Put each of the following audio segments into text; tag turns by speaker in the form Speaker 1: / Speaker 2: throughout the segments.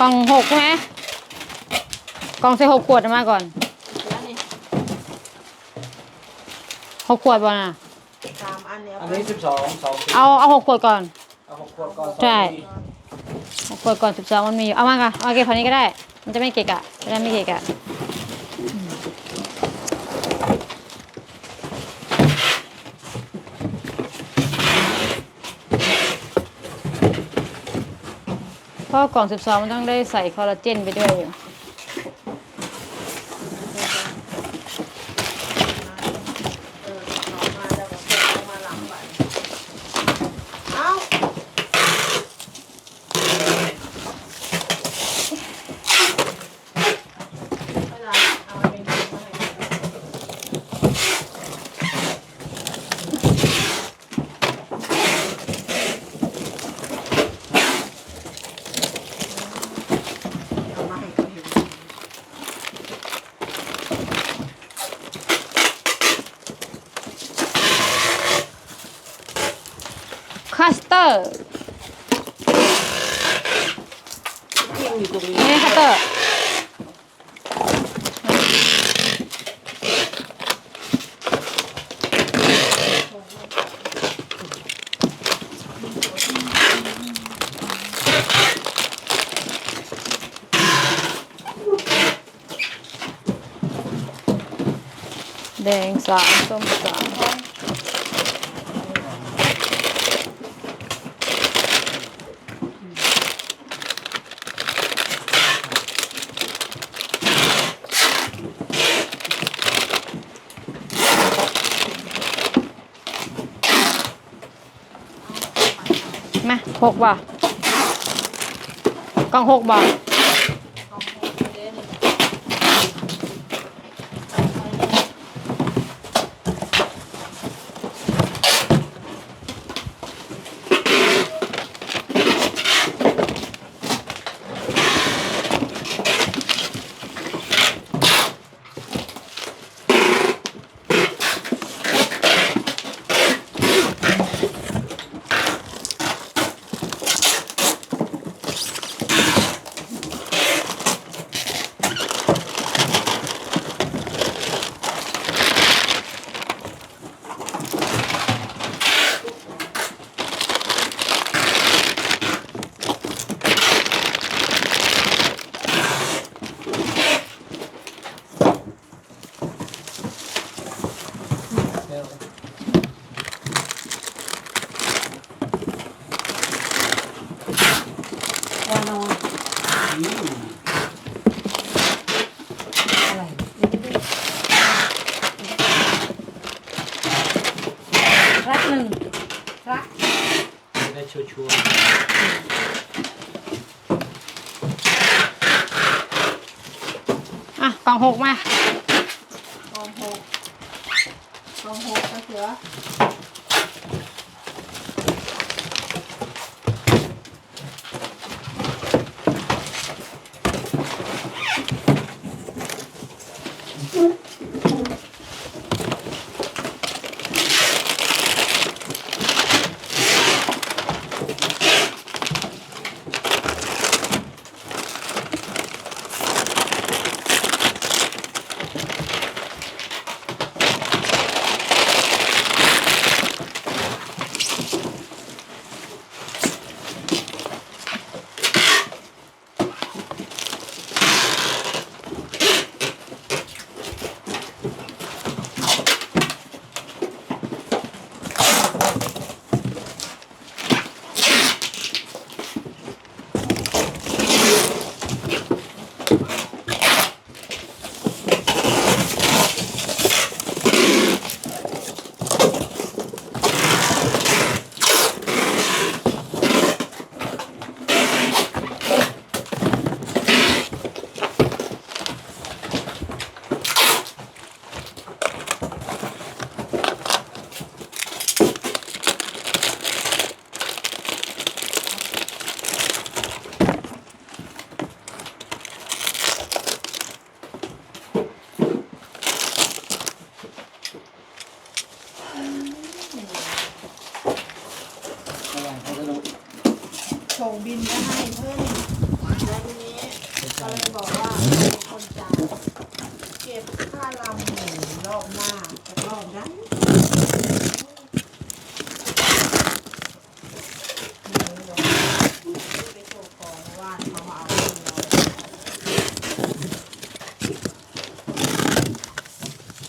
Speaker 1: กล่องหกใช่ไหมกล่องใส่หกขวดเอามาก่อน
Speaker 2: แล้วนี่
Speaker 1: หกขวดบ่น่ะ
Speaker 2: สามอันเนี้ย
Speaker 3: อันนี้สิบสองสองสิบ
Speaker 1: เอาเอาหกขวดก่อน
Speaker 3: เอาหกขวดก่อน
Speaker 1: ใช่ หกขวดก่อนสิบสองมันมีอยู่เอามาค่ะเอาเก็บพันนี้ก็ได้ มันจะไม่เกะกะจะได้ไม่เกะกะ เพราะกล่อง 12 มันต้องได้ใส่คอลลาเจนไปด้วยอยู่
Speaker 2: เออเอามาแล้วก็เอามาหลังไปเอ้าไปหลังเอาไปดูมาให้ เอามาให้เขาเห็น
Speaker 1: คัสเตอร์
Speaker 2: เที่ ยงอยู่ตรงนี้
Speaker 1: นี่คัสเตอร์แดงสามส้มสาม มาหกบ่กล่องหกบ่
Speaker 2: วานอนอะไรรักหนึ่งรัก
Speaker 3: ได้ชัวร์ชัวร์
Speaker 1: อะกล่องหกมา
Speaker 2: กองหกกองหกก็เสือ Thank you.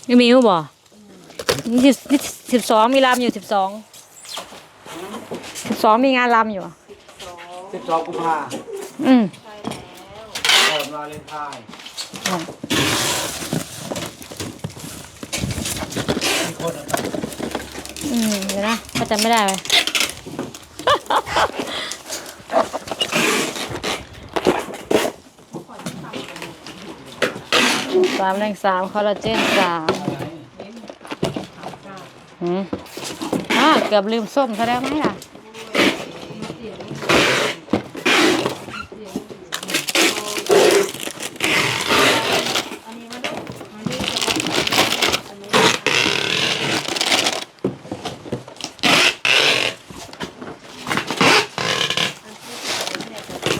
Speaker 2: ยังมีอ
Speaker 1: ยู่บ่ยี่สิบสองมีรำอยู่สิบสองสิบสองมีงานรำอยู่
Speaker 2: สอง
Speaker 3: สิบสองกุมภา
Speaker 1: อืม
Speaker 2: ใช่แล้ว
Speaker 3: เปิดมาเลนไทน์มีคนอะ
Speaker 1: อืมเดี๋ยวนะก็จำไม่ได้เลย สามแรงสามคอลลาเจนสามอืมอ่าเกือบลืมส้มซะแล้วไหมล่ะ
Speaker 2: อันนี้มันต้องมันนี่จะมาอันนี้อันที่สองเนี่ยจะเป็น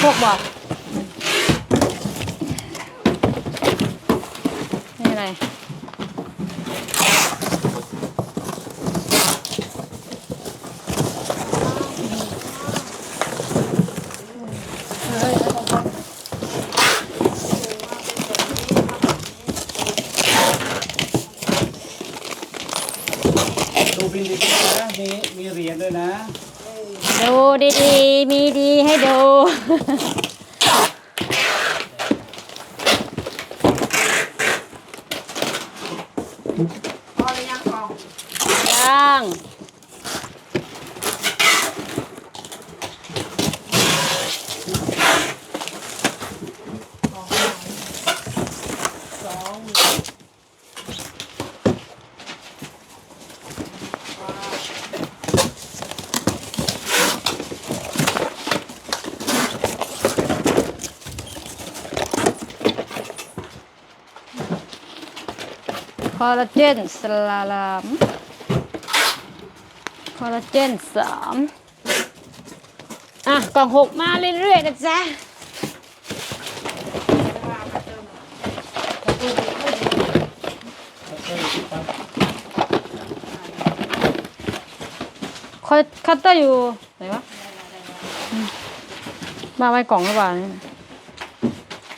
Speaker 1: พวกบอกนี่อะไร
Speaker 3: ดูบินดีๆนะมีมีเหรียญด้วยนะ
Speaker 1: ดูดีๆ มีดีให้ดู
Speaker 2: พอหรือยังกอง
Speaker 1: ย่าง
Speaker 2: กองสองว้าว
Speaker 1: ค อลลาเจนสลาลามคอลลาเจนสามอะ กล่องหกมาเรื่อยๆนะจ๊ะคอยคัตเตอร์อยู่ ไหนวะ มาไว้กล่องหรือเปล่าเนี่ย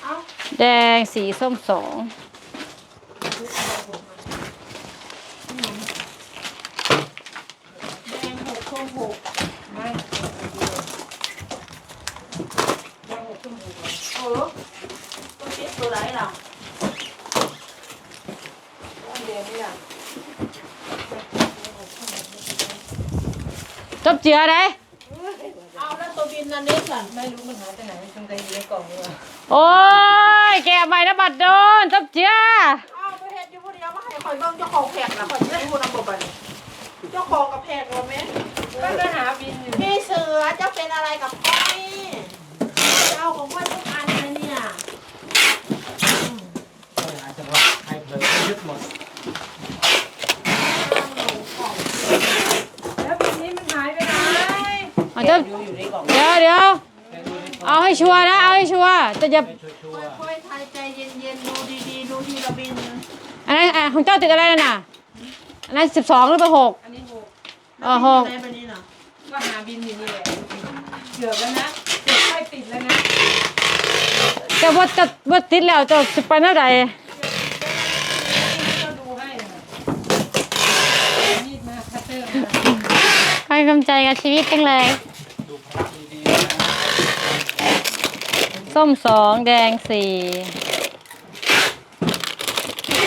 Speaker 2: เอ้า
Speaker 1: แดงสีส้มสอง
Speaker 2: แดงหกส้มหกไม่แดงหกส้มหกเออ ต้องคิดตัวไหนล่ะอันเดียวนี่ล่ะ
Speaker 1: จบเจือได้
Speaker 2: เอาแล้วตัวบินอันนี้สั่นไม่รู้มันหายไปไหนคงจะอยู่ในกล่องเลย
Speaker 1: โอ้ยแกะใหม่นะบัดโดนจบเจือ
Speaker 2: เอาไปเฮ็ดอยู่ผู้เดียวมาให้คอยเบิ่งเจ้าของแพกนะคอยเล่นผู้นำบ่บัดนี้เจ้าของกับแพกเราไหมก็จะหาบินอยู่พี่เสือเจ้าเป็นอะไรกับก้อยเจ้าของก้อยทุกอันเลยเนี่ย
Speaker 3: ก็อาจจะว่าให้ เผลอยึดหมด
Speaker 2: แล้วบินนี้มันหายไปไหน
Speaker 1: เอาเจ้า
Speaker 3: อยู่อยู่ในกล่อง
Speaker 1: เดี๋ยวเดี๋ยว
Speaker 3: แต่ดูในกล่อง
Speaker 1: เอาให้ชัวร์นะ เอาให้ชัวร์จะอย่า
Speaker 3: ให้ชัวร์
Speaker 2: ค่อยๆทายใจเย็นๆ ดูดีๆ ดูทีละบิน
Speaker 1: อันนั้นอะของเจ้าติดอะไรน่ะอันนั้นสิบสองหรือเปล่าหก
Speaker 4: อันนี้หก
Speaker 1: เออหก
Speaker 2: แล้วบินอยู่ไหนไปนี่น่ะ
Speaker 4: ก็หาบินอยู่นี่แหละเกือบแล้วนะเกือบใกล้ติดแล้วนะ
Speaker 1: เจ้าว่าจะว่าติดแล้วเจ้าจะไปเมื่อไหร่
Speaker 4: ก็ดูให้นะมีดมาคัตเตอร์มา
Speaker 1: อยกำใจกับชีวิตจังเลย
Speaker 3: ดูพระดีๆนะ
Speaker 1: ส้มสองแดงสี่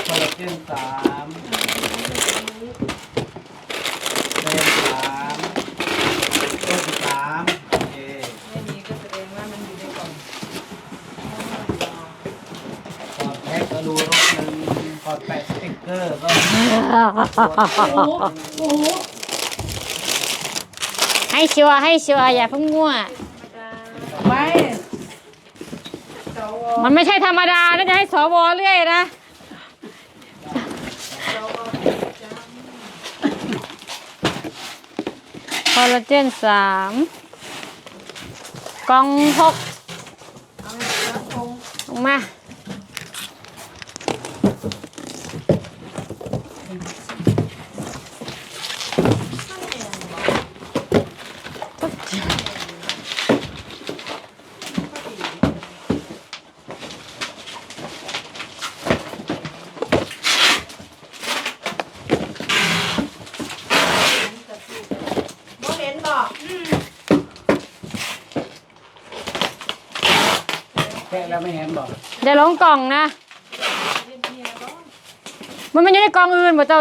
Speaker 3: คอลลาเจนสามเดนสามต้นสามโอเค
Speaker 4: ไม่มีก็แสดงว่ามันอยู่ในกล่อง
Speaker 3: ก่อนแพ็กก็ดูรถหนึ่งก่อนแปะสติ๊กเกอร์ก็
Speaker 4: โอ้โห
Speaker 1: ให้ชัวร์ให้ชัวร์อย่าเพิ่งมั่ว
Speaker 4: ไม่สว
Speaker 1: มันไม่ใช่ธรรมดานะจะให้สวเรื่อยนะ
Speaker 4: สว
Speaker 1: คอลลาเจนสามกล่องหก
Speaker 4: เอาไปแล้วคง
Speaker 1: ลงมา
Speaker 3: แกะแล้วไม่เห็นบอก
Speaker 1: เดี๋ยวลงกล่องนะ มันไม่อยู่ในกล่องอื่นบ่เจ้า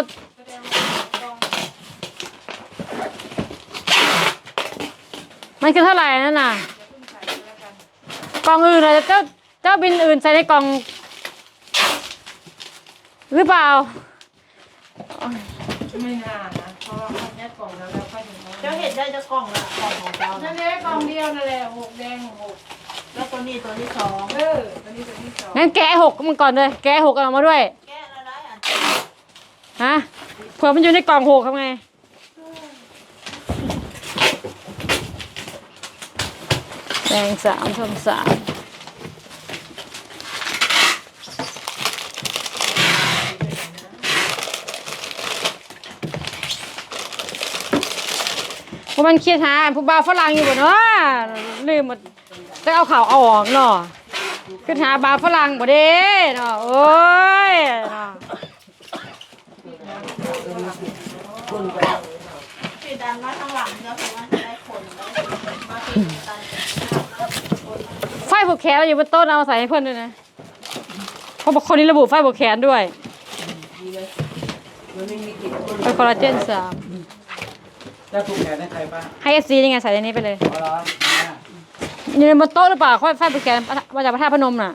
Speaker 1: มันคือเท่าไหร่นั่นน่ะกล่องอื่นเลยเจ้าเจ้าบินอื่นใส่ในกล่อง หรือเปล่า
Speaker 4: ไม่น่านะเพราะว่าเขาแยกกล่องแล้วแล้วก็ถึง
Speaker 2: เจ้าเห็นได้จะกล่องละกล่องของเจ้า
Speaker 4: นั่
Speaker 2: นะ
Speaker 4: นแหละกล่องเดียวนั่นแหละหกแดงหก
Speaker 2: แล้วตัวนี้ตัวที่สอง
Speaker 4: เออตัวนี้ตัวที่สอง
Speaker 1: งั้นแกะหกมันก่อนเลย แกะหกกันออกมาด้วย
Speaker 2: แก้ละได้อัน
Speaker 1: ฮะเผื่อมันอยู่ในกล่องหกทำไง แดงสามส้มสามพวกมันเครียดหาผู้บ่าวฝรั่งอยู่บ่เนาะลืมหมด จะเอาข่าวเอาออกเนาะคือหาบ่าวฝรั่งบ่เด้เนาะโอ้ยเนาะ
Speaker 2: ที่ดันมาข้างหลังเจ้าเพราะว่าจะได้คนแล้วมาที่ดัน
Speaker 1: ไฟผูกแขนเราอยู่บนโต๊ะเอาใส่ให้เพื่อนด้วยนะเพราะบางคนนี้ระบุไฟผูกแขนด้วยเป็นคอลลาเจนสาม
Speaker 3: จะถูกแขนให้ใครบ้าง
Speaker 1: ให้เอฟซีนี่ไงใส่ในนี้ไปเลย
Speaker 3: เอาเหรอ
Speaker 1: อยู่ในบนโต๊ะหรือเปล่าไฟไฟผูกแขนมาจากพระธาตุพนมน่ะ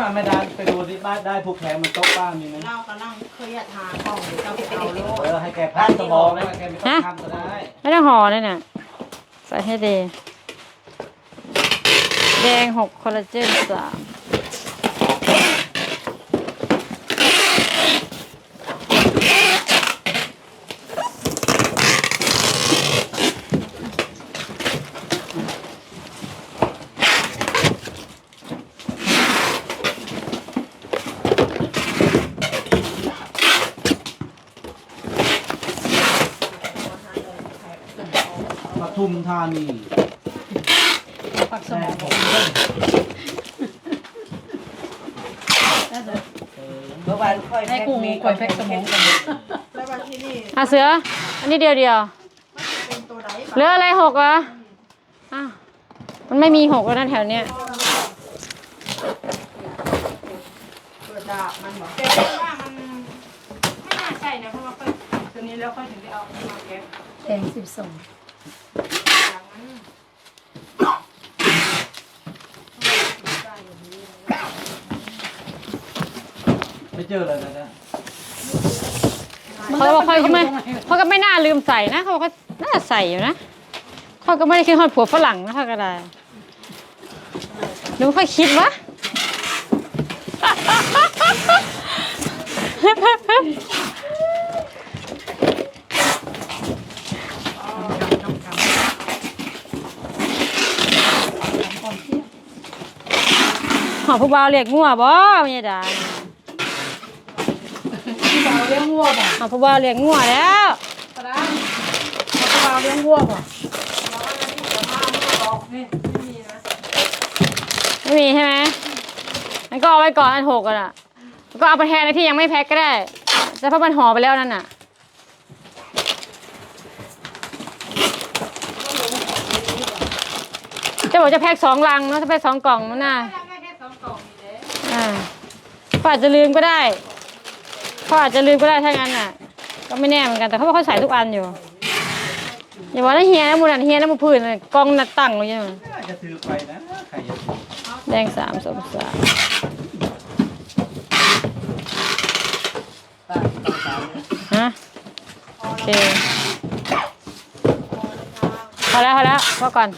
Speaker 3: อะไม่ได้ไปดูที่บ้านได้ผูกแขนมันโต๊ะบ้านมีไหม
Speaker 2: เรากำลังเครียดหากล่องเจ้าไปเอาโลด
Speaker 3: เออให้แกพักสมองนะแกไม่ต้องทำก็ได้
Speaker 1: ไม่ต้องห่อเลยน่ะใส่ให้ดีแดงหกคอลลาเจนสาม
Speaker 3: ปทุมธานี
Speaker 4: ปักสมอง
Speaker 5: เมื่อวานค่อย
Speaker 4: ให้ กูมีก่อยแพ็กสมองกัน
Speaker 2: แล้วมาที่นี่
Speaker 1: อะเสือ อันนี้เดียวเดียว
Speaker 2: มันจะเป็นตัวไหน
Speaker 1: เหลืออะไรหกเหรออ้าวมันไม่มีหกแล้วนะแถวเนี้ย
Speaker 2: เปิดดาบมันบอก
Speaker 4: แต่ว่ามันไม่น่าใช่นะเพราะว่าค่อยตัวนี้แล้วค่อยถึงได้เอามาแก๊ป
Speaker 6: แดงสิบสอง
Speaker 3: ไม่เจอเลยนะ
Speaker 1: เขาบอกเขาไม่เขาก็ไม่น่าลืมใส่นะเขาบอกเขาน่าใส่อยู่นะเขาก็ไม่ได้คิดฮอดผัวฝรั่งนะเขาก็ได้หรือว่าเขาคิดวะหอผู้บ่าวเรียกงัวบ่ไม่ใช่ด่า
Speaker 4: เลี้ยงวัวป่
Speaker 1: เอาพ่อบ่าวเลี้ยงงัวแล้ว
Speaker 4: กระด้างพ่อบ่าเลี้ยงวัวป่ะไม่มี
Speaker 1: ใช่ไหมมันก็เอาไว้ก่อนอันหกกันอะก็เอาไปแทนในที่ยังไม่แพ็คก็ได้แต่เพราะมันห่อไปแล้วนั่นน่ะจะบอกจะแพ็คสองลังเนาะจะแพ็คสองกล่องมันน่ะป้าจะลืมก็ได้ เขาอาจจะลืมก็ได้ถ้างั้นน่ะ ก็ไม่แน่เหมือนกันแต่เขาบอกเขาใส่ทุกอันอยู่อย่าบอกนะเฮียนะมูนันเฮียนะมูพื้นเลยกองนัดตั้งไว้อยัง
Speaker 3: น่าจะถือไปนะใครจะถือ
Speaker 1: แดงสามสมสาม
Speaker 5: ป้าต้องสามเลย
Speaker 1: ฮะโอเคพอแล้วพอแล้วพอก่อน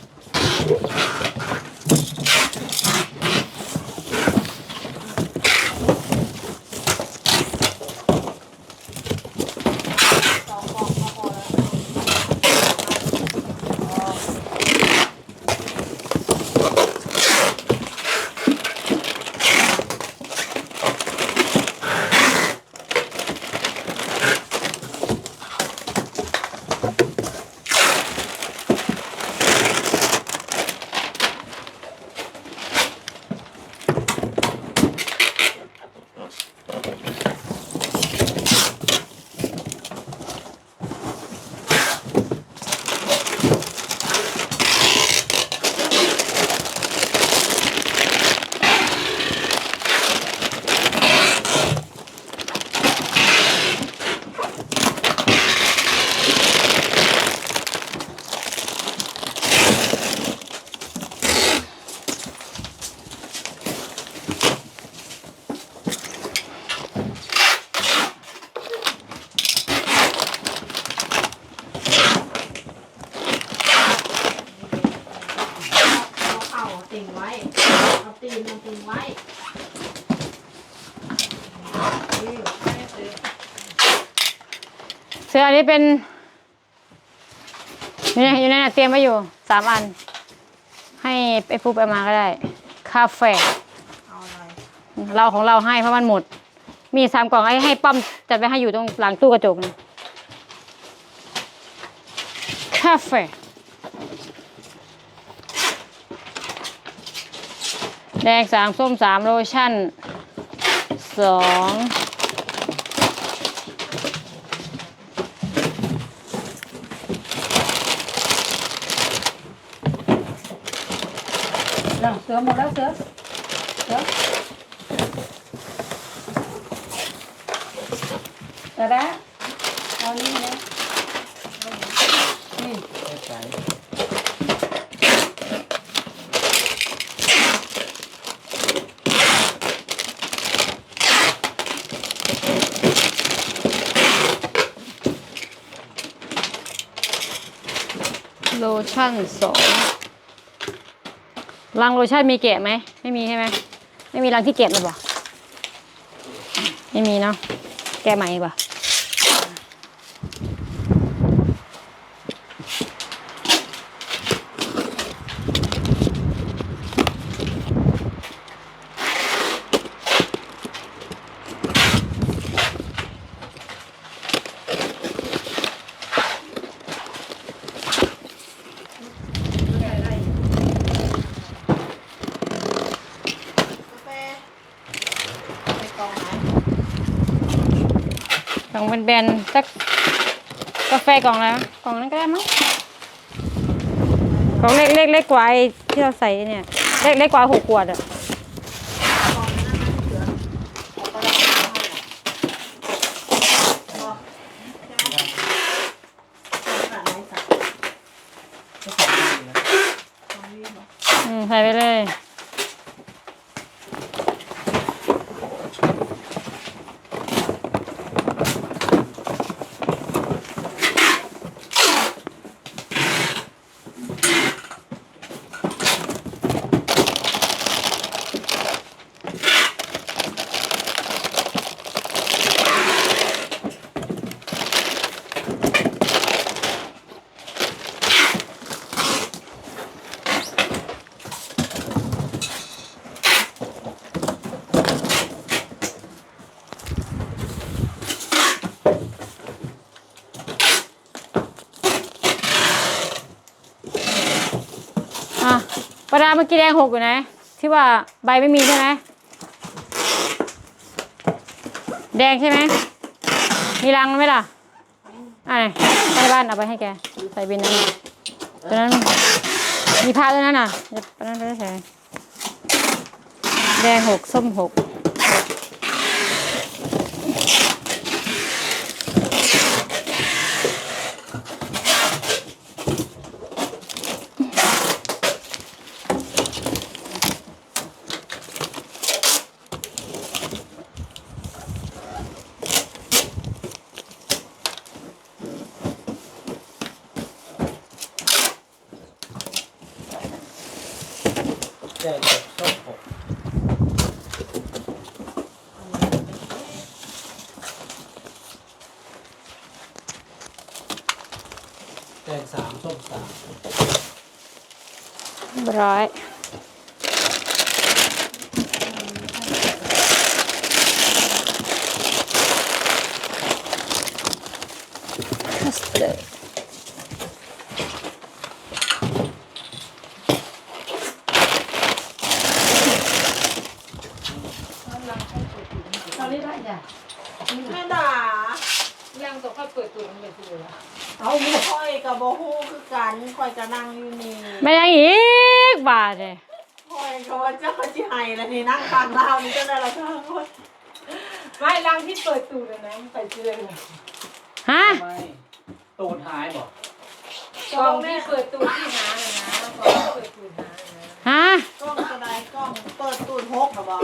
Speaker 2: เอาเข่าติ่งไว้ เอาตีนมันติ่งไว้นี่ไม่ได้ซื้อ
Speaker 1: เสื้ออั นี้เป็นอยู่ในอยู่ในนั้นเตรียมไว้อยู่สามอัน ให้ไอ้ปุ๊บเอามาก็ได้คาเฟ่
Speaker 2: เรา
Speaker 1: ของเราให้เพราะมันหมด มีสามกล่องให้ให้ป้อมจัดไปให้อยู่ตรงหลังตู้กระจกนะคาเฟ่แดงสามส้มสามโลชั่นสอง
Speaker 5: นั่งเสือหมดแล้วเสือ
Speaker 1: รังโลชั่นมีแกะไหมไม่มีใช่ไหมไม่มีรังที่เกะหรือเปล่าไม่มีเนาะแกะใหม่ดีกว่า
Speaker 2: กาแฟใส่กล่องไหน
Speaker 1: กล่องเป็นแบนๆสักกาแฟกล่องแล้วกล่องนั้นก็ได้มั้งกล่องเล็กเล็กเล็กกว่าไอ้ที่เราใส่เนี่ย เล็กเล็กกว่าหกขวดอะ
Speaker 2: กล่องนั้นนะเสือเอาไปแล้วเอาให้พอใช่ไหมเอาขนาดไหนสัก
Speaker 3: ก็ของดีนะ
Speaker 2: กล่องนี้เหรอ
Speaker 1: อืมใส่ไปเลย อะประดาเมื่อกี้แดงหกอยู่นะ ที่ว่าใบไม่มีใช่ไหมแดงใช่ไหมมีรังไหมล่ะอะไปบ้านเอาไปให้แก ใส่บินนั้นตัวนั้น มีผ้าด้วยนั่นน่ะตอนนั้นั่นด้นใช่แดงหกส้มหก
Speaker 3: แดงสามส้มสาม
Speaker 1: ร้อยคัสเตอร์
Speaker 5: ตอนนี้ได้จ้ะ
Speaker 2: แม่ด่า
Speaker 4: ยังต้องค่อยเปิดตัวมันเป็นตัวละ
Speaker 2: เอาหมูค่อยกับโบฮูคือกั นคอยกับนั่งอยู่นี่
Speaker 1: ไม่ยังอีกบาทเลย
Speaker 2: คอยเขาว่าเจ้าก็จิไห้แล้วนี่นั่งฟังเรานี่เจ้าได้ละเจ้าคน
Speaker 4: ไม่รังที่เปิดตูดอะนะมันไปเชื่อเลย
Speaker 1: ฮะ
Speaker 3: ทำไมตูดหายบอก
Speaker 4: กล่องที่เปิดตูดที่หาเลยนะกล่องที่เปิดตูดหาเลยนะ
Speaker 1: ฮะ
Speaker 2: กล้องกระไดกล้องเปิดตูดหกหรอบอก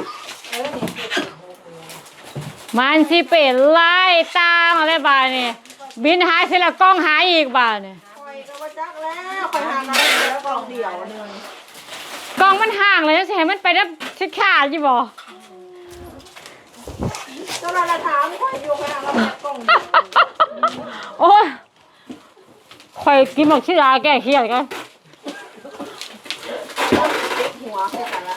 Speaker 4: เออนี่เปิดตูดโฮกเลย
Speaker 1: มันสิเป็นไล่ตามอะไรบาทนี่บินหายเสร็จแล้วกล้องหายอีกบาทนี่
Speaker 2: ยก็ว่าจักแล้วค่อยหาน้ำ แล้วกล้องเดียวหนึง
Speaker 1: กล้องมันห่างเลยจะให้มันไปได้ชิดขาดยี่บ่
Speaker 2: เจ้าเราละถามค่อยอยู่ค่อยหาเรากล้องเดียว
Speaker 1: โอ้ยข่อยกินหมกชื่อราแก้เครียดกัน
Speaker 2: ติดหัวแค่ไหน